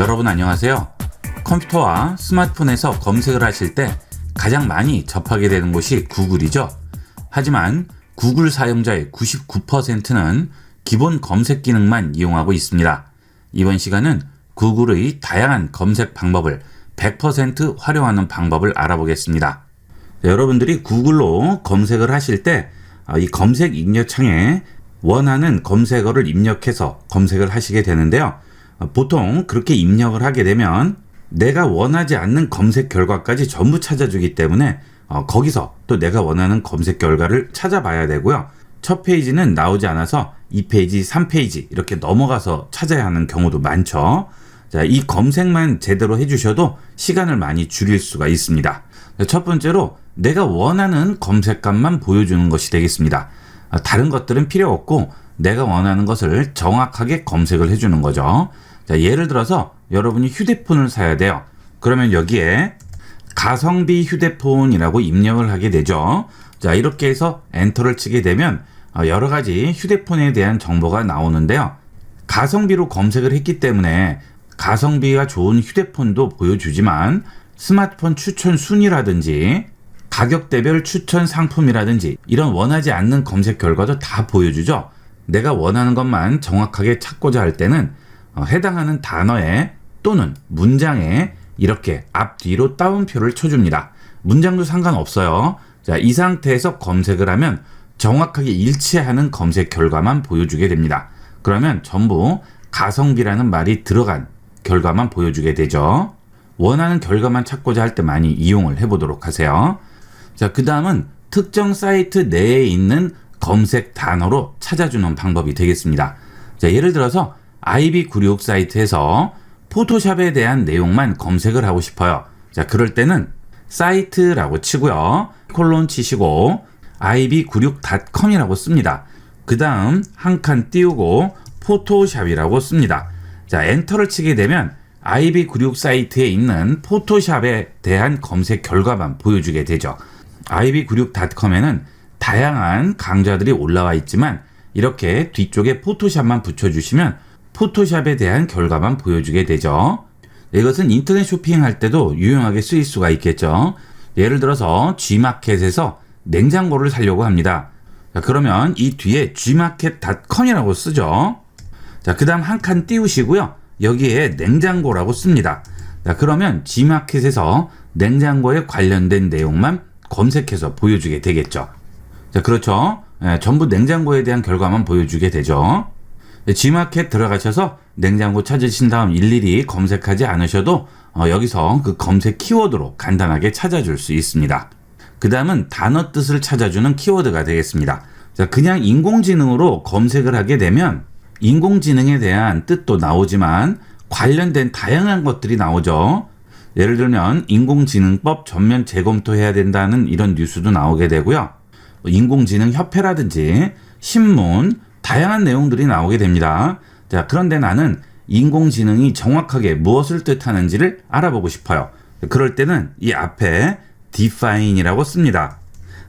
여러분 안녕하세요. 컴퓨터와 스마트폰에서 검색을 하실 때 가장 많이 접하게 되는 곳이 구글이죠. 하지만 구글 사용자의 99%는 기본 검색 기능만 이용하고 있습니다. 이번 시간은 구글의 다양한 검색 방법을 100% 활용하는 방법을 알아보겠습니다. 여러분들이 구글로 검색을 하실 때 이 검색 입력창에 원하는 검색어를 입력해서 검색을 하시게 되는데요. 어, 보통 그렇게 입력을 하게 되면 내가 원하지 않는 검색 결과까지 전부 찾아주기 때문에 어, 거기서 또 내가 원하는 검색 결과를 찾아봐야 되고요. 첫 페이지는 나오지 않아서 2페이지, 3페이지 이렇게 넘어가서 찾아야 하는 경우도 많죠. 자, 이 검색만 제대로 해주셔도 시간을 많이 줄일 수가 있습니다. 첫 번째로 내가 원하는 검색값만 보여주는 것이 되겠습니다. 아, 다른 것들은 필요 없고 내가 원하는 것을 정확하게 검색을 해주는 거죠. 자, 예를 들어서 여러분이 휴대폰을 사야 돼요. 그러면 여기에 가성비 휴대폰이라고 입력을 하게 되죠. 자, 이렇게 해서 엔터를 치게 되면 어, 여러 가지 휴대폰에 대한 정보가 나오는데요. 가성비로 검색을 했기 때문에 가성비가 좋은 휴대폰도 보여주지만 스마트폰 추천 순위라든지 가격대별 추천 상품이라든지 이런 원하지 않는 검색 결과도 다 보여주죠. 내가 원하는 것만 정확하게 찾고자 할 때는 어, 해당하는 단어에 또는 문장에 이렇게 앞뒤로 따옴표를 쳐줍니다. 문장도 상관없어요. 자, 이 상태에서 검색을 하면 정확하게 일치하는 검색 결과만 보여주게 됩니다. 그러면 전부 가성비라는 말이 들어간 결과만 보여주게 되죠. 원하는 결과만 찾고자 할 때 많이 이용을 해보도록 하세요. 자, 그 다음은 특정 사이트 내에 있는 검색 단어로 찾아주는 방법이 되겠습니다. 자, 예를 들어서 IB96 사이트에서 포토샵에 대한 내용만 검색을 하고 싶어요. 자, 그럴 때는 사이트라고 치고요. 콜론 치시고 ib96.com이라고 씁니다. 그 다음 한 칸 띄우고 포토샵이라고 씁니다. 자, 엔터를 치게 되면 IB96 사이트에 있는 포토샵에 대한 검색 결과만 보여주게 되죠. ib96.com에는 다양한 강좌들이 올라와 있지만 이렇게 뒤쪽에 포토샵만 붙여주시면 포토샵에 대한 결과만 보여주게 되죠. 이것은 인터넷 쇼핑할 때도 유용하게 쓰일 수가 있겠죠. 예를 들어서 G마켓에서 냉장고를 사려고 합니다. 자, 그러면 이 뒤에 gmarket.com이라고 쓰죠. 자, 그 다음 한 칸 띄우시고요. 여기에 냉장고라고 씁니다. 자, 그러면 G마켓에서 냉장고에 관련된 내용만 검색해서 보여주게 되겠죠. 자, 그렇죠. 예, 전부 냉장고에 대한 결과만 보여주게 되죠. G마켓 들어가셔서 냉장고 찾으신 다음 일일이 검색하지 않으셔도 어, 여기서 그 검색 키워드로 간단하게 찾아줄 수 있습니다. 그 다음은 단어 뜻을 찾아주는 키워드가 되겠습니다. 자, 그냥 인공지능으로 검색을 하게 되면 인공지능에 대한 뜻도 나오지만 관련된 다양한 것들이 나오죠. 예를 들면 인공지능법 전면 재검토해야 된다는 이런 뉴스도 나오게 되고요. 인공지능 협회라든지 신문, 다양한 내용들이 나오게 됩니다. 자, 그런데 나는 인공지능이 정확하게 무엇을 뜻하는지를 알아보고 싶어요. 그럴 때는 이 앞에 define이라고 씁니다.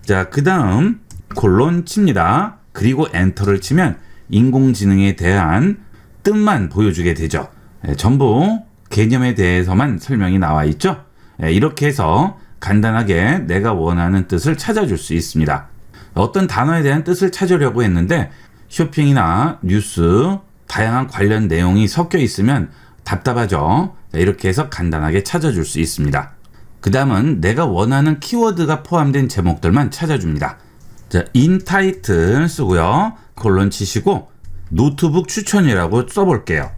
자, 그 다음 콜론 칩니다. 그리고 엔터를 치면 인공지능에 대한 뜻만 보여주게 되죠. 예, 전부 개념에 대해서만 설명이 나와 있죠. 예, 이렇게 해서 간단하게 내가 원하는 뜻을 찾아줄 수 있습니다. 어떤 단어에 대한 뜻을 찾으려고 했는데 쇼핑이나 뉴스, 다양한 관련 내용이 섞여 있으면 답답하죠. 이렇게 해서 간단하게 찾아줄 수 있습니다. 그 다음은 내가 원하는 키워드가 포함된 제목들만 찾아줍니다. 자, in 타이틀 쓰고요. 콜론 치시고 노트북 추천이라고 써볼게요.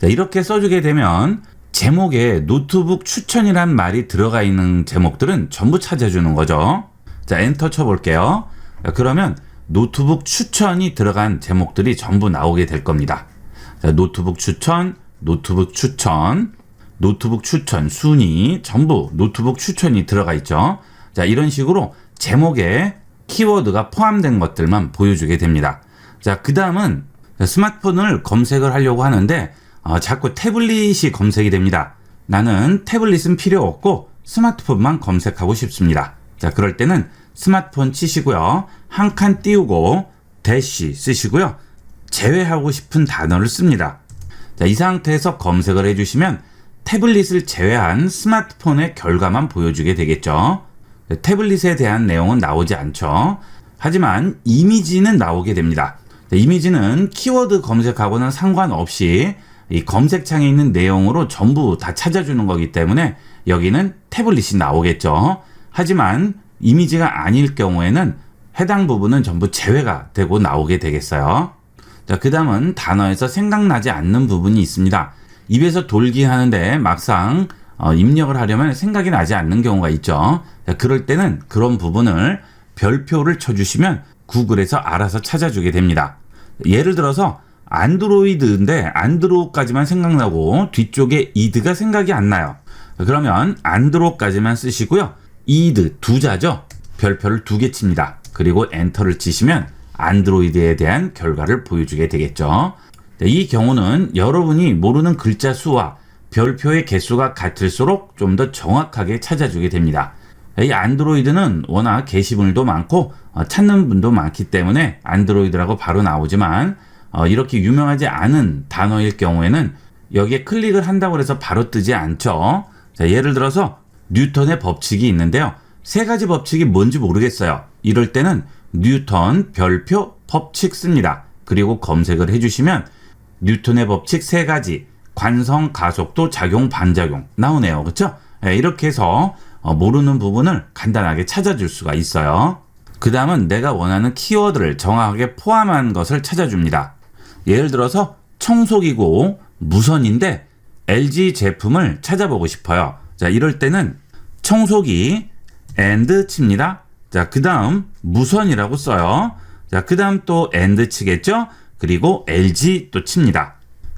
자, 이렇게 써주게 되면 제목에 노트북 추천이란 말이 들어가 있는 제목들은 전부 찾아주는 거죠. 자, 엔터 쳐볼게요. 자, 그러면 노트북 추천이 들어간 제목들이 전부 나오게 될 겁니다. 자, 노트북 추천, 노트북 추천, 노트북 추천, 순위, 전부 노트북 추천이 들어가 있죠. 자, 이런 식으로 제목에 키워드가 포함된 것들만 보여주게 됩니다. 자, 그 다음은 스마트폰을 검색을 하려고 하는데 어, 자꾸 태블릿이 검색이 됩니다. 나는 태블릿은 필요 없고 스마트폰만 검색하고 싶습니다. 자, 그럴 때는 스마트폰 치시고요. 한 칸 띄우고 대시 쓰시고요. 제외하고 싶은 단어를 씁니다. 자, 이 상태에서 검색을 해주시면 태블릿을 제외한 스마트폰의 결과만 보여주게 되겠죠. 네, 태블릿에 대한 내용은 나오지 않죠. 하지만 이미지는 나오게 됩니다. 자, 이미지는 키워드 검색하고는 상관없이 이 검색창에 있는 내용으로 전부 다 찾아주는 거기 때문에 여기는 태블릿이 나오겠죠. 하지만 이미지가 아닐 경우에는 해당 부분은 전부 제외가 되고 나오게 되겠어요. 자, 그 다음은 단어에서 생각나지 않는 부분이 있습니다. 입에서 돌기 하는데 막상 어, 입력을 하려면 생각이 나지 않는 경우가 있죠. 자, 그럴 때는 그런 부분을 별표를 쳐주시면 구글에서 알아서 찾아주게 됩니다. 예를 들어서 안드로이드인데 안드로까지만 생각나고 뒤쪽에 이드가 생각이 안 나요. 그러면 안드로까지만 쓰시고요. 이드 두 자죠. 별표를 두 개 칩니다. 그리고 엔터를 치시면 안드로이드에 대한 결과를 보여주게 되겠죠. 네, 이 경우는 여러분이 모르는 글자 수와 별표의 개수가 같을수록 좀 더 정확하게 찾아주게 됩니다. 이 안드로이드는 워낙 게시물도 많고 어, 찾는 분도 많기 때문에 안드로이드라고 바로 나오지만 어, 이렇게 유명하지 않은 단어일 경우에는 여기에 클릭을 한다고 해서 바로 뜨지 않죠. 자, 예를 들어서 뉴턴의 법칙이 있는데요. 세 가지 법칙이 뭔지 모르겠어요. 이럴 때는 뉴턴 별표 법칙 씁니다. 그리고 검색을 해주시면 뉴턴의 법칙 세 가지 관성, 가속도, 작용, 반작용 나오네요. 그렇죠? 예, 이렇게 해서 어, 모르는 부분을 간단하게 찾아줄 수가 있어요. 그 다음은 내가 원하는 키워드를 정확하게 포함한 것을 찾아줍니다. 예를 들어서 청소기고 무선인데 LG 제품을 찾아보고 싶어요. 자, 이럴 때는 청소기 and 칩니다. 자, 그 다음 무선이라고 써요. 자, 그 다음 또 and 치겠죠? 그리고 LG 또 칩니다.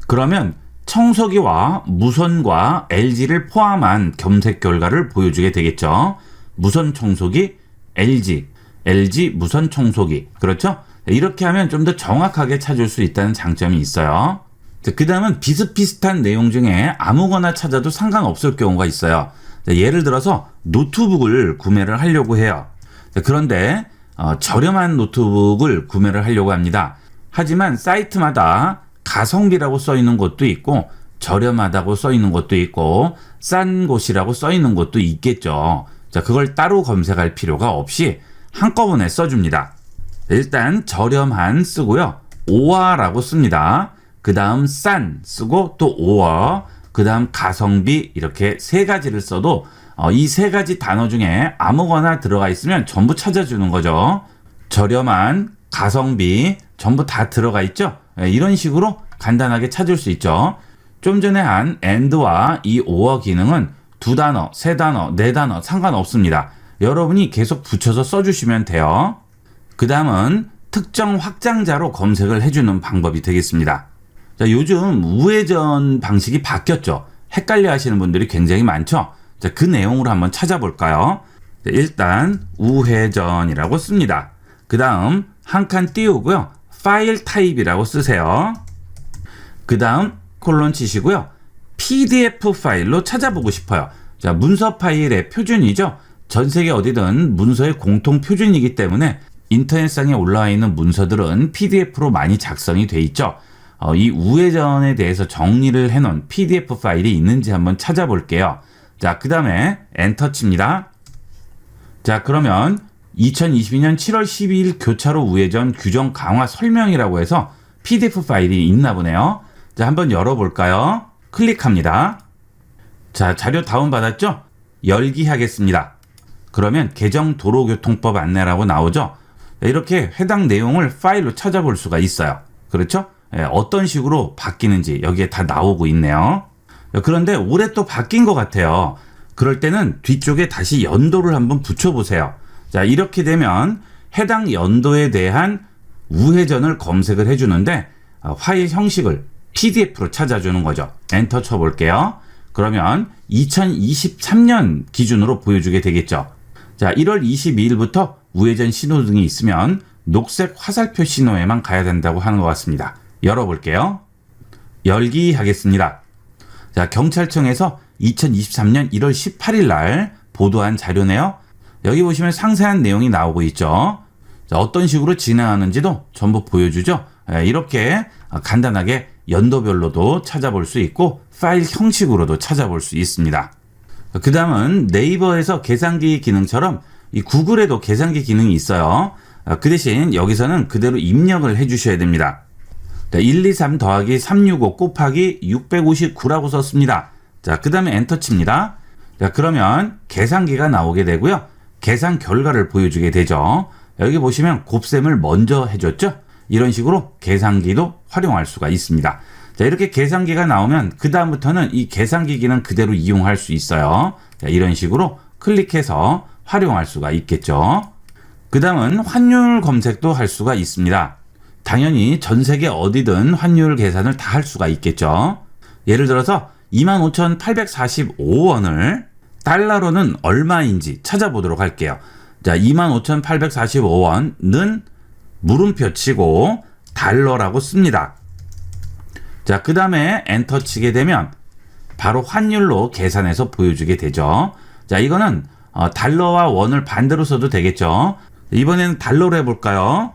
그러면 청소기와 무선과 LG를 포함한 검색 결과를 보여주게 되겠죠. 무선 청소기, LG, LG 무선 청소기. 그렇죠? 이렇게 하면 좀 더 정확하게 찾을 수 있다는 장점이 있어요. 그 다음은 비슷비슷한 내용 중에 아무거나 찾아도 상관없을 경우가 있어요. 예를 들어서 노트북을 구매를 하려고 해요. 그런데 어, 저렴한 노트북을 구매를 하려고 합니다. 하지만 사이트마다 가성비라고 써 있는 곳도 있고 저렴하다고 써 있는 곳도 있고 싼 곳이라고 써 있는 곳도 있겠죠. 자, 그걸 따로 검색할 필요가 없이 한꺼번에 써줍니다. 일단 저렴한 쓰고요. 오화라고 씁니다. 그 다음 싼 쓰고 또 오화, 그 다음 가성비 이렇게 세 가지를 써도 어, 이 세 가지 단어 중에 아무거나 들어가 있으면 전부 찾아주는 거죠. 저렴한, 가성비 전부 다 들어가 있죠. 예, 이런 식으로 간단하게 찾을 수 있죠. 좀 전에 한 and와 이 or 기능은 두 단어, 세 단어, 네 단어 상관없습니다. 여러분이 계속 붙여서 써주시면 돼요. 그 다음은 특정 확장자로 검색을 해주는 방법이 되겠습니다. 자, 요즘 우회전 방식이 바뀌었죠. 헷갈려 하시는 분들이 굉장히 많죠. 자, 그 내용으로 한번 찾아볼까요? 자, 일단 우회전이라고 씁니다. 그 다음 한 칸 띄우고요. 파일 타입이라고 쓰세요. 그 다음 콜론 치시고요. PDF 파일로 찾아보고 싶어요. 자, 문서 파일의 표준이죠. 전 세계 어디든 문서의 공통 표준이기 때문에 인터넷상에 올라와 있는 문서들은 PDF로 많이 작성이 돼 있죠. 어, 이 우회전에 대해서 정리를 해놓은 PDF 파일이 있는지 한번 찾아볼게요. 자, 그 다음에 엔터 칩니다. 자, 그러면 2022년 7월 12일 교차로 우회전 규정 강화 설명이라고 해서 PDF 파일이 있나 보네요. 자, 한번 열어볼까요? 클릭합니다. 자, 자료 다운받았죠? 열기 하겠습니다. 그러면 개정 도로교통법 안내라고 나오죠? 이렇게 해당 내용을 파일로 찾아볼 수가 있어요. 그렇죠? 예, 어떤 식으로 바뀌는지 여기에 다 나오고 있네요. 그런데 올해 또 바뀐 것 같아요. 그럴 때는 뒤쪽에 다시 연도를 한번 붙여보세요. 자, 이렇게 되면 해당 연도에 대한 우회전을 검색을 해주는데 어, 파일 형식을 PDF로 찾아주는 거죠. 엔터 쳐볼게요. 그러면 2023년 기준으로 보여주게 되겠죠. 자, 1월 22일부터 우회전 신호등이 있으면 녹색 화살표 신호에만 가야 된다고 하는 것 같습니다. 열어볼게요. 열기 하겠습니다. 자, 경찰청에서 2023년 1월 18일 날 보도한 자료네요. 여기 보시면 상세한 내용이 나오고 있죠. 자, 어떤 식으로 진행하는지도 전부 보여주죠. 예, 이렇게 간단하게 연도별로도 찾아볼 수 있고 파일 형식으로도 찾아볼 수 있습니다. 그 다음은 네이버에서 계산기 기능처럼 이 구글에도 계산기 기능이 있어요. 아, 그 대신 여기서는 그대로 입력을 해주셔야 됩니다. 123 더하기 365 곱하기 659라고 썼습니다. 자, 그 다음에 엔터 칩니다. 자, 그러면 계산기가 나오게 되고요. 계산 결과를 보여주게 되죠. 여기 보시면 곱셈을 먼저 해줬죠. 이런 식으로 계산기도 활용할 수가 있습니다. 자, 이렇게 계산기가 나오면 그 다음부터는 이 계산기기는 그대로 이용할 수 있어요. 자, 이런 식으로 클릭해서 활용할 수가 있겠죠. 그 다음은 환율 검색도 할 수가 있습니다. 당연히 전 세계 어디든 환율 계산을 다 할 수가 있겠죠. 예를 들어서 25,845원을 달러로는 얼마인지 찾아보도록 할게요. 자, 25,845원은 물음표 치고 달러라고 씁니다. 자, 그 다음에 엔터 치게 되면 바로 환율로 계산해서 보여주게 되죠. 자, 이거는 어, 달러와 원을 반대로 써도 되겠죠. 이번에는 달러로 해볼까요?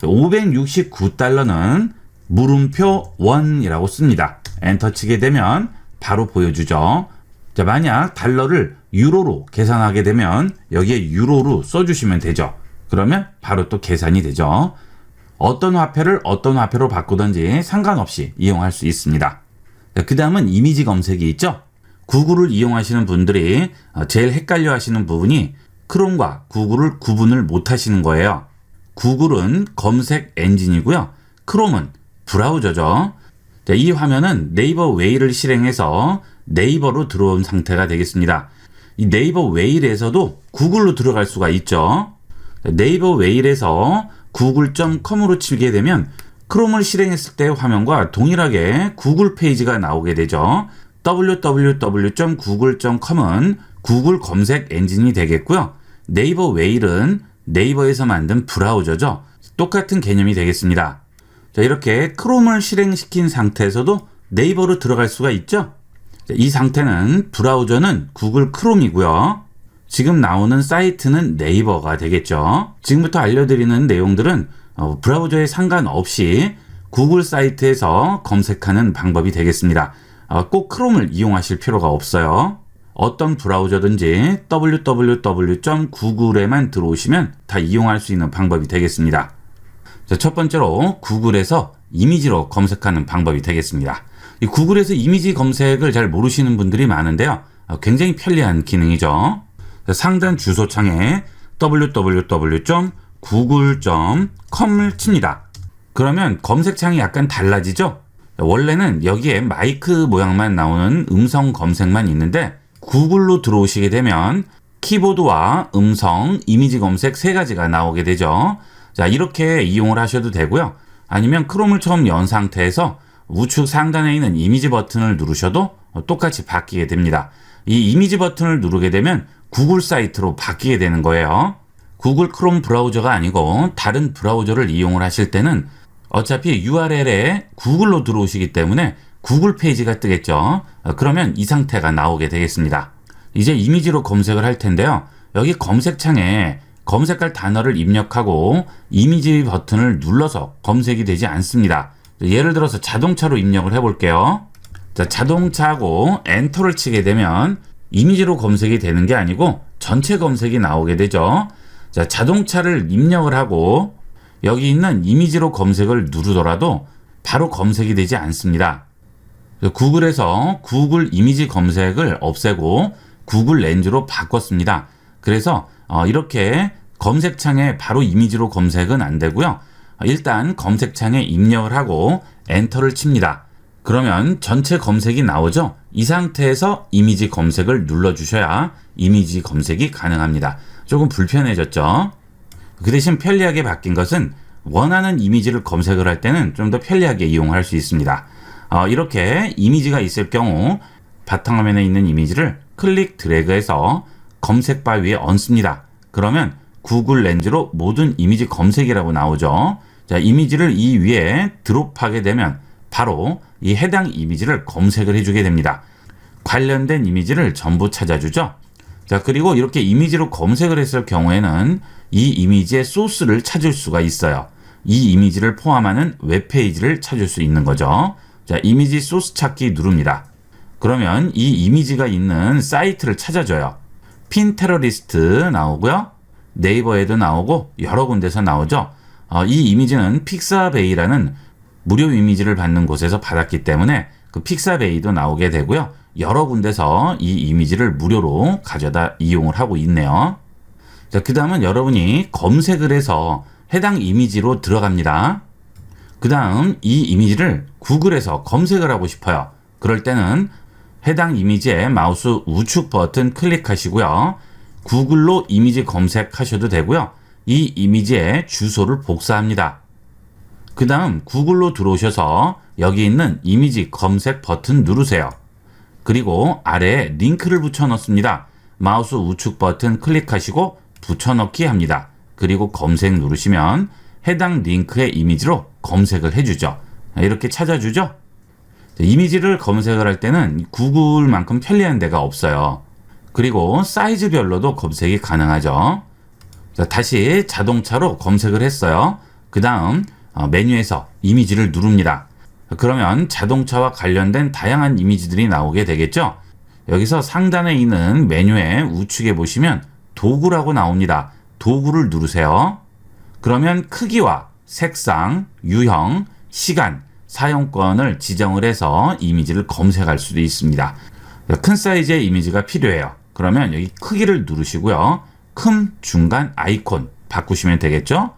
569달러는 물음표 원이라고 씁니다. 엔터 치게 되면 바로 보여주죠. 자, 만약 달러를 유로로 계산하게 되면 여기에 유로로 써주시면 되죠. 그러면 바로 또 계산이 되죠. 어떤 화폐를 어떤 화폐로 바꾸든지 상관없이 이용할 수 있습니다. 그 다음은 이미지 검색이 있죠. 구글을 이용하시는 분들이 어, 제일 헷갈려 하시는 부분이 크롬과 구글을 구분을 못 하시는 거예요. 구글은 검색 엔진이고요. 크롬은 브라우저죠. 이 화면은 네이버 웨이를 실행해서 네이버로 들어온 상태가 되겠습니다. 이 네이버 웨일에서도 구글로 들어갈 수가 있죠. 네이버 웨일에서 구글.com으로 치게 되면 크롬을 실행했을 때 화면과 동일하게 구글 페이지가 나오게 되죠. www.google.com은 구글 검색 엔진이 되겠고요. 네이버 웨일은 네이버에서 만든 브라우저죠. 똑같은 개념이 되겠습니다. 자, 이렇게 크롬을 실행시킨 상태에서도 네이버로 들어갈 수가 있죠. 이 상태는 브라우저는 구글 크롬이고요. 지금 나오는 사이트는 네이버가 되겠죠. 지금부터 알려드리는 내용들은 어, 브라우저에 상관없이 구글 사이트에서 검색하는 방법이 되겠습니다. 어, 꼭 크롬을 이용하실 필요가 없어요. 어떤 브라우저든지 www.google에만 들어오시면 다 이용할 수 있는 방법이 되겠습니다. 자, 첫 번째로 구글에서 이미지로 검색하는 방법이 되겠습니다. 이 구글에서 이미지 검색을 잘 모르시는 분들이 많은데요. 어, 굉장히 편리한 기능이죠. 상단 주소창에 www.google.com을 칩니다. 그러면 검색창이 약간 달라지죠? 원래는 여기에 마이크 모양만 나오는 음성 검색만 있는데 구글로 들어오시게 되면 키보드와 음성, 이미지 검색 세 가지가 나오게 되죠. 자, 이렇게 이용을 하셔도 되고요. 아니면 크롬을 처음 연 상태에서 우측 상단에 있는 이미지 버튼을 누르셔도 똑같이 바뀌게 됩니다. 이 이미지 버튼을 누르게 되면 구글 사이트로 바뀌게 되는 거예요. 구글 크롬 브라우저가 아니고 다른 브라우저를 이용을 하실 때는 어차피 URL에 구글로 들어오시기 때문에 구글 페이지가 뜨겠죠. 그러면 이 상태가 나오게 되겠습니다. 이제 이미지로 검색을 할 텐데요. 여기 검색창에 검색할 단어를 입력하고 이미지 버튼을 눌러서 검색이 되지 않습니다. 예를 들어서 자동차로 입력을 해볼게요. 자, 자동차하고 엔터를 치게 되면 이미지로 검색이 되는 게 아니고 전체 검색이 나오게 되죠. 자, 자동차를 입력을 하고 여기 있는 이미지로 검색을 누르더라도 바로 검색이 되지 않습니다. 구글에서 구글 이미지 검색을 없애고 구글 렌즈로 바꿨습니다. 그래서 어, 이렇게 검색창에 바로 이미지로 검색은 안 되고요. 일단 검색창에 입력을 하고 엔터를 칩니다. 그러면 전체 검색이 나오죠? 이 상태에서 이미지 검색을 눌러주셔야 이미지 검색이 가능합니다. 조금 불편해졌죠? 그 대신 편리하게 바뀐 것은 원하는 이미지를 검색을 할 때는 좀 더 편리하게 이용할 수 있습니다. 어, 이렇게 이미지가 있을 경우 바탕화면에 있는 이미지를 클릭 드래그해서 검색바 위에 얹습니다. 그러면 구글 렌즈로 모든 이미지 검색이라고 나오죠. 자, 이미지를 이 위에 드롭하게 되면 바로 이 해당 이미지를 검색을 해주게 됩니다. 관련된 이미지를 전부 찾아주죠. 자, 그리고 이렇게 이미지로 검색을 했을 경우에는 이 이미지의 소스를 찾을 수가 있어요. 이 이미지를 포함하는 웹페이지를 찾을 수 있는 거죠. 자, 이미지 소스 찾기 누릅니다. 그러면 이 이미지가 있는 사이트를 찾아줘요. 핀 테러리스트 나오고요. 네이버에도 나오고 여러 군데서 나오죠. 어, 이 이미지는 픽사베이라는 무료 이미지를 받는 곳에서 받았기 때문에 그 픽사베이도 나오게 되고요. 여러 군데서 이 이미지를 무료로 가져다 이용을 하고 있네요. 자, 그 다음은 여러분이 검색을 해서 해당 이미지로 들어갑니다. 그 다음 이 이미지를 구글에서 검색을 하고 싶어요. 그럴 때는 해당 이미지에 마우스 우측 버튼 클릭하시고요. 구글로 이미지 검색하셔도 되고요. 이 이미지의 주소를 복사합니다. 그 다음 구글로 들어오셔서 여기 있는 이미지 검색 버튼 누르세요. 그리고 아래에 링크를 붙여 넣습니다. 마우스 우측 버튼 클릭하시고 붙여넣기 합니다. 그리고 검색 누르시면 해당 링크의 이미지로 검색을 해주죠. 이렇게 찾아주죠. 이미지를 검색을 할 때는 구글만큼 편리한 데가 없어요. 그리고 사이즈별로도 검색이 가능하죠. 자, 다시 자동차로 검색을 했어요. 그 다음 어, 메뉴에서 이미지를 누릅니다. 그러면 자동차와 관련된 다양한 이미지들이 나오게 되겠죠. 여기서 상단에 있는 메뉴의 우측에 보시면 도구라고 나옵니다. 도구를 누르세요. 그러면 크기와 색상, 유형, 시간, 사용권을 지정을 해서 이미지를 검색할 수도 있습니다. 큰 사이즈의 이미지가 필요해요. 그러면 여기 크기를 누르시고요. 큰, 중간, 아이콘 바꾸시면 되겠죠?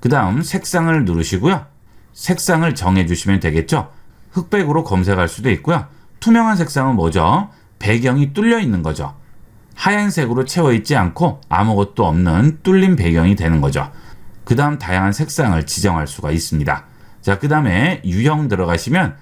그 다음 색상을 누르시고요. 색상을 정해주시면 되겠죠? 흑백으로 검색할 수도 있고요. 투명한 색상은 뭐죠? 배경이 뚫려 있는 거죠. 하얀색으로 채워 있지 않고 아무것도 없는 뚫린 배경이 되는 거죠. 그 다음 다양한 색상을 지정할 수가 있습니다. 자, 그 다음에 유형 들어가시면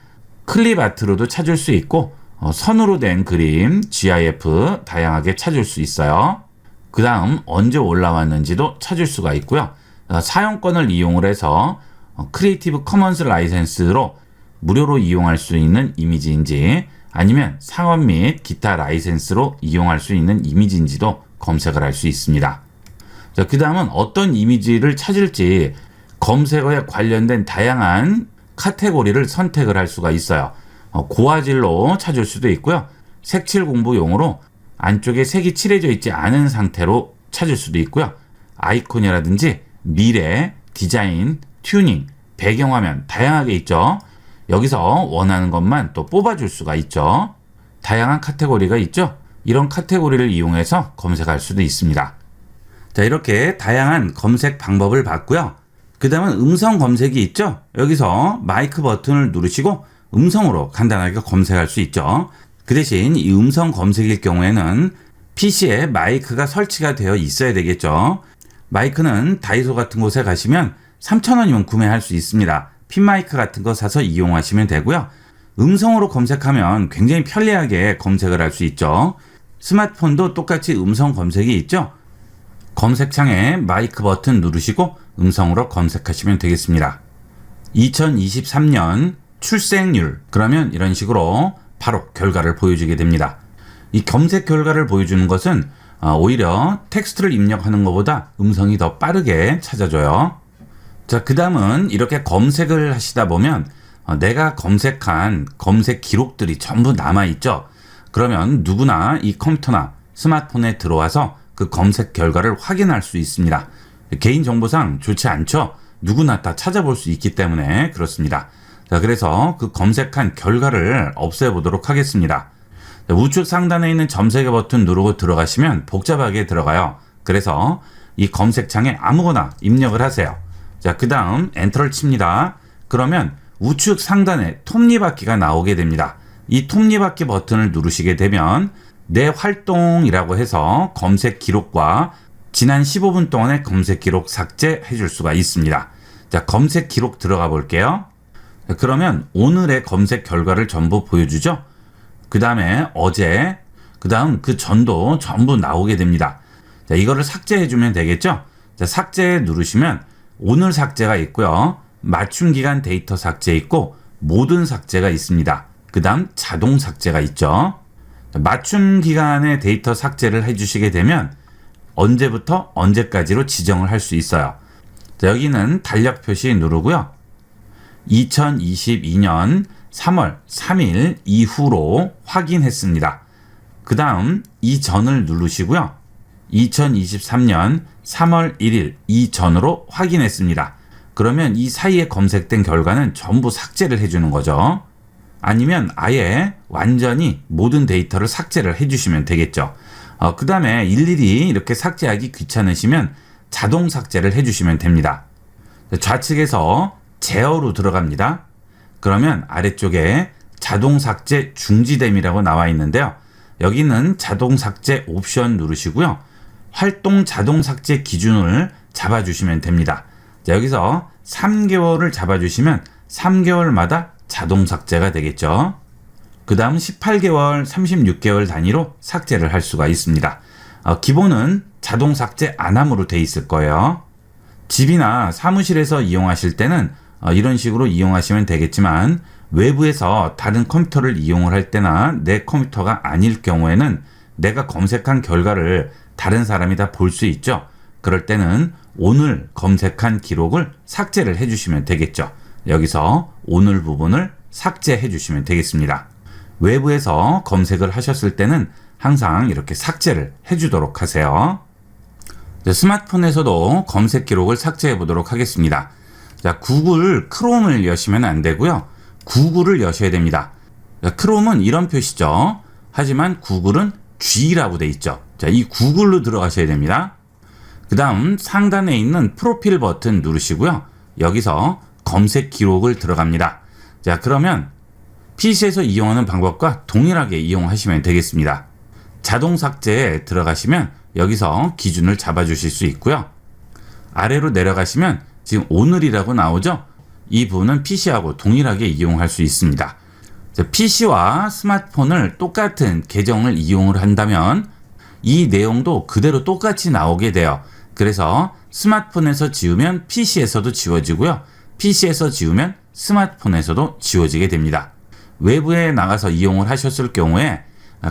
클립 아트로도 찾을 수 있고 어, 선으로 된 그림, GIF 다양하게 찾을 수 있어요. 그 다음 언제 올라왔는지도 찾을 수가 있고요. 어, 사용권을 이용을 해서 어, 크리에이티브 커먼스 라이센스로 무료로 이용할 수 있는 이미지인지 아니면 상업 및 기타 라이센스로 이용할 수 있는 이미지인지도 검색을 할 수 있습니다. 자, 그 다음은 어떤 이미지를 찾을지 검색어에 관련된 다양한 카테고리를 선택을 할 수가 있어요. 어, 고화질로 찾을 수도 있고요. 색칠 공부용으로 안쪽에 색이 칠해져 있지 않은 상태로 찾을 수도 있고요. 아이콘이라든지 미래, 디자인, 튜닝, 배경화면 다양하게 있죠. 여기서 원하는 것만 또 뽑아줄 수가 있죠. 다양한 카테고리가 있죠. 이런 카테고리를 이용해서 검색할 수도 있습니다. 자, 이렇게 다양한 검색 방법을 봤고요. 그 다음은 음성 검색이 있죠. 여기서 마이크 버튼을 누르시고 음성으로 간단하게 검색할 수 있죠. 그 대신 이 음성 검색일 경우에는 PC에 마이크가 설치가 되어 있어야 되겠죠. 마이크는 다이소 같은 곳에 가시면 3,000원이면 구매할 수 있습니다. 핀 마이크 같은 거 사서 이용하시면 되고요. 음성으로 검색하면 굉장히 편리하게 검색을 할 수 있죠. 스마트폰도 똑같이 음성 검색이 있죠. 검색창에 마이크 버튼 누르시고 음성으로 검색하시면 되겠습니다. 2023년 출생률 그러면 이런 식으로 바로 결과를 보여주게 됩니다. 이 검색 결과를 보여주는 것은 어, 오히려 텍스트를 입력하는 것보다 음성이 더 빠르게 찾아줘요. 자, 그 다음은 이렇게 검색을 하시다 보면 어, 내가 검색한 검색 기록들이 전부 남아있죠. 그러면 누구나 이 컴퓨터나 스마트폰에 들어와서 그 검색 결과를 확인할 수 있습니다. 개인정보상 좋지 않죠? 누구나 다 찾아볼 수 있기 때문에 그렇습니다. 자, 그래서 그 검색한 결과를 없애보도록 하겠습니다. 우측 상단에 있는 점세개 버튼 누르고 들어가시면 복잡하게 들어가요. 그래서 이 검색창에 아무거나 입력을 하세요. 자, 그 다음 엔터를 칩니다. 그러면 우측 상단에 톱니바퀴가 나오게 됩니다. 이 톱니바퀴 버튼을 누르시게 되면 내 활동이라고 해서 검색 기록과 지난 15분 동안의 검색 기록 삭제해 줄 수가 있습니다. 자, 검색 기록 들어가 볼게요. 그러면 오늘의 검색 결과를 전부 보여주죠. 그 다음에 어제, 그 다음 그 전도 전부 나오게 됩니다. 자, 이거를 삭제해 주면 되겠죠. 자, 삭제 누르시면 오늘 삭제가 있고요. 맞춤 기간 데이터 삭제 있고 모든 삭제가 있습니다. 그 다음 자동 삭제가 있죠. 맞춤 기간의 데이터 삭제를 해주시게 되면 언제부터 언제까지로 지정을 할 수 있어요. 자, 여기는 달력 표시 누르고요. 2022년 3월 3일 이후로 확인했습니다. 그 다음 이전을 누르시고요. 2023년 3월 1일 이전으로 확인했습니다. 그러면 이 사이에 검색된 결과는 전부 삭제를 해주는 거죠. 아니면 아예 완전히 모든 데이터를 삭제를 해주시면 되겠죠. 어, 그 다음에 일일이 이렇게 삭제하기 귀찮으시면 자동 삭제를 해주시면 됩니다. 좌측에서 제어로 들어갑니다. 그러면 아래쪽에 자동 삭제 중지됨이라고 나와 있는데요. 여기는 자동 삭제 옵션 누르시고요. 활동 자동 삭제 기준을 잡아주시면 됩니다. 자, 여기서 3개월을 잡아주시면 3개월마다 자동 삭제가 되겠죠. 그 다음 18개월, 36개월 단위로 삭제를 할 수가 있습니다. 어, 기본은 자동 삭제 안 함으로 돼 있을 거예요. 집이나 사무실에서 이용하실 때는 어, 이런 식으로 이용하시면 되겠지만 외부에서 다른 컴퓨터를 이용을 할 때나 내 컴퓨터가 아닐 경우에는 내가 검색한 결과를 다른 사람이 다 볼 수 있죠. 그럴 때는 오늘 검색한 기록을 삭제를 해주시면 되겠죠. 여기서 오늘 부분을 삭제해 주시면 되겠습니다. 외부에서 검색을 하셨을 때는 항상 이렇게 삭제를 해주도록 하세요. 스마트폰에서도 검색 기록을 삭제해 보도록 하겠습니다. 자, 구글 크롬을 여시면 안 되고요. 구글을 여셔야 됩니다. 자, 크롬은 이런 표시죠. 하지만 구글은 G라고 돼 있죠. 자, 이 구글로 들어가셔야 됩니다. 그 다음 상단에 있는 프로필 버튼 누르시고요. 여기서 검색 기록을 들어갑니다. 자, 그러면 PC에서 이용하는 방법과 동일하게 이용하시면 되겠습니다. 자동 삭제에 들어가시면 여기서 기준을 잡아주실 수 있고요. 아래로 내려가시면 지금 오늘이라고 나오죠? 이 부분은 PC하고 동일하게 이용할 수 있습니다. PC와 스마트폰을 똑같은 계정을 이용을 한다면 이 내용도 그대로 똑같이 나오게 돼요. 그래서 스마트폰에서 지우면 PC에서도 지워지고요. PC에서 지우면 스마트폰에서도 지워지게 됩니다. 외부에 나가서 이용을 하셨을 경우에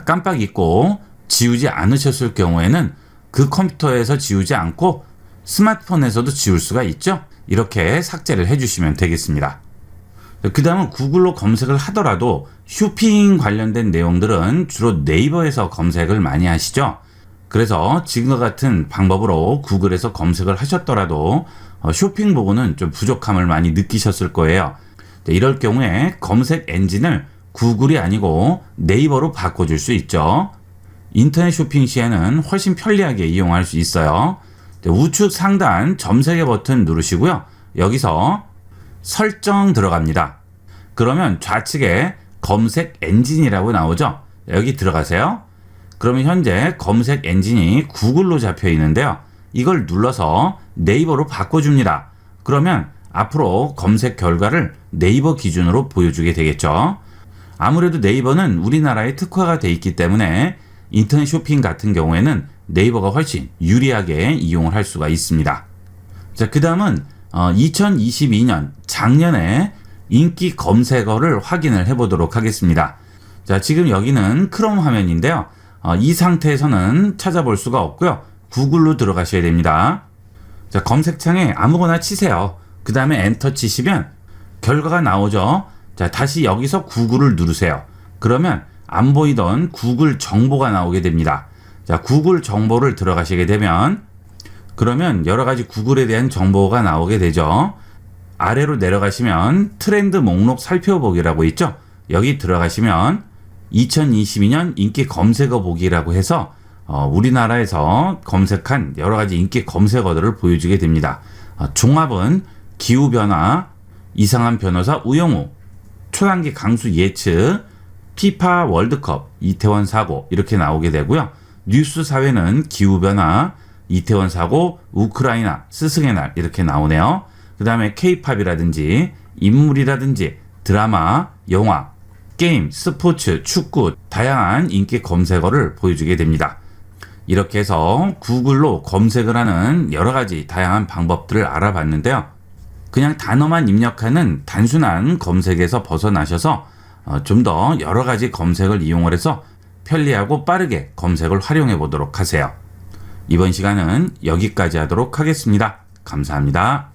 깜빡 잊고 지우지 않으셨을 경우에는 그 컴퓨터에서 지우지 않고 스마트폰에서도 지울 수가 있죠. 이렇게 삭제를 해주시면 되겠습니다. 그 다음은 구글로 검색을 하더라도 쇼핑 관련된 내용들은 주로 네이버에서 검색을 많이 하시죠. 그래서 지금과 같은 방법으로 구글에서 검색을 하셨더라도 어, 쇼핑 부분은 좀 부족함을 많이 느끼셨을 거예요. 이럴 경우에 검색 엔진을 구글이 아니고 네이버로 바꿔줄 수 있죠. 인터넷 쇼핑 시에는 훨씬 편리하게 이용할 수 있어요. 우측 상단 점세개 버튼 누르시고요. 여기서 설정 들어갑니다. 그러면 좌측에 검색 엔진이라고 나오죠. 여기 들어가세요. 그러면 현재 검색 엔진이 구글로 잡혀 있는데요. 이걸 눌러서 네이버로 바꿔줍니다. 그러면 앞으로 검색 결과를 네이버 기준으로 보여주게 되겠죠. 아무래도 네이버는 우리나라에 특화가 돼 있기 때문에 인터넷 쇼핑 같은 경우에는 네이버가 훨씬 유리하게 이용을 할 수가 있습니다. 자, 그 다음은 어, 2022년 작년에 인기 검색어를 확인을 해보도록 하겠습니다. 자, 지금 여기는 크롬 화면인데요. 어, 이 상태에서는 찾아볼 수가 없고요. 구글로 들어가셔야 됩니다. 자, 검색창에 아무거나 치세요. 그 다음에 엔터 치시면 결과가 나오죠. 자, 다시 여기서 구글을 누르세요. 그러면 안 보이던 구글 정보가 나오게 됩니다. 자, 구글 정보를 들어가시게 되면 그러면 여러 가지 구글에 대한 정보가 나오게 되죠. 아래로 내려가시면 트렌드 목록 살펴보기라고 있죠. 여기 들어가시면 2022년 인기 검색어 보기라고 해서 어, 우리나라에서 검색한 여러 가지 인기 검색어들을 보여주게 됩니다. 어, 종합은 기후변화, 이상한 변호사 우영우, 초단기 강수 예측, 피파 월드컵, 이태원 사고 이렇게 나오게 되고요. 뉴스 사회는 기후변화, 이태원 사고, 우크라이나, 스승의 날 이렇게 나오네요. 그 다음에 케이팝이라든지 인물이라든지 드라마, 영화, 게임, 스포츠, 축구 다양한 인기 검색어를 보여주게 됩니다. 이렇게 해서 구글로 검색을 하는 여러 가지 다양한 방법들을 알아봤는데요. 그냥 단어만 입력하는 단순한 검색에서 벗어나셔서 어, 좀더 여러 가지 검색을 이용을 해서 편리하고 빠르게 검색을 활용해 보도록 하세요. 이번 시간은 여기까지 하도록 하겠습니다. 감사합니다.